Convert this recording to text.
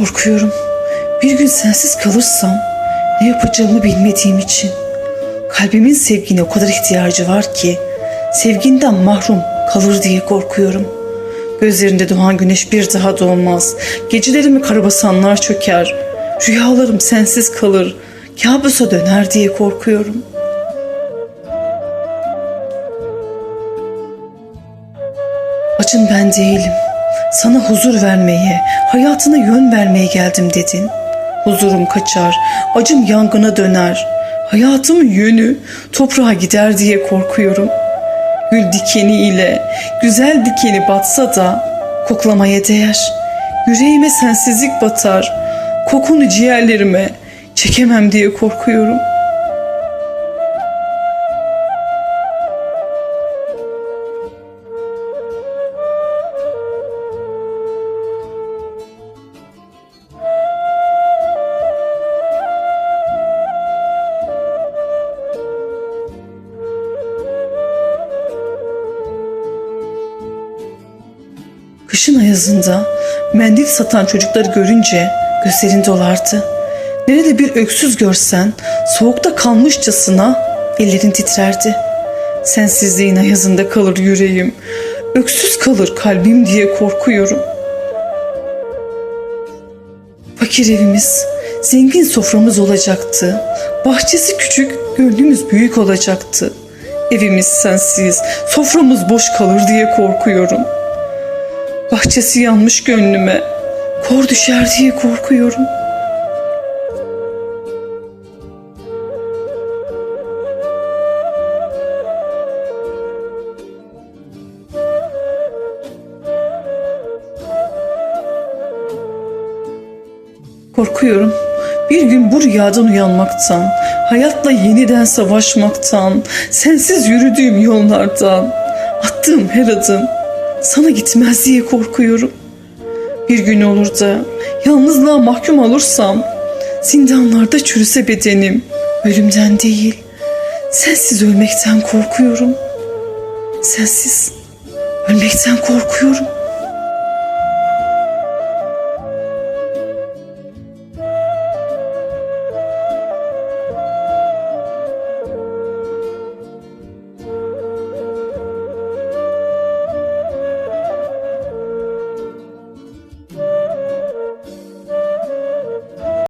korkuyorum. Bir gün sensiz kalırsam ne yapacağımı bilmediğim için. Kalbimin sevgine o kadar ihtiyacı var ki sevginden mahrum kalır diye korkuyorum. Gözlerinde doğan güneş bir daha doğmaz. Gecelerimi karabasanlar çöker. Rüyalarım sensiz kalır. Kabusa döner diye korkuyorum. Acın ben değilim. Sana huzur vermeye, hayatına yön vermeye geldim dedin. Huzurum kaçar, acım yangına döner. Hayatımın yönü toprağa gider diye korkuyorum. Gül dikeni ile güzel dikeni batsa da koklamaya değer. Yüreğime sensizlik batar. Kokunu ciğerlerime çekemem diye korkuyorum. Kışın ayazında mendil satan çocukları görünce gözlerin dolardı. Nerede bir öksüz görsen soğukta kalmışçasına ellerin titrerdi. Sensizliğin ayazında kalır yüreğim. Öksüz kalır kalbim diye korkuyorum. Fakir evimiz, zengin soframız olacaktı. Bahçesi küçük, gönlümüz büyük olacaktı. Evimiz sensiz, soframız boş kalır diye korkuyorum. Bahçesi yanmış gönlüme, kor düşer diye korkuyorum. Korkuyorum. Bir gün bu rüyadan uyanmaktan, hayatla yeniden savaşmaktan, sensiz yürüdüğüm yollardan, attığım her adım sana gitmez diye korkuyorum. Bir gün olur da yalnızlığa mahkum olursam, zindanlarda çürüse bedenim, ölümden değil, sensiz ölmekten korkuyorum. Sensiz ölmekten korkuyorum.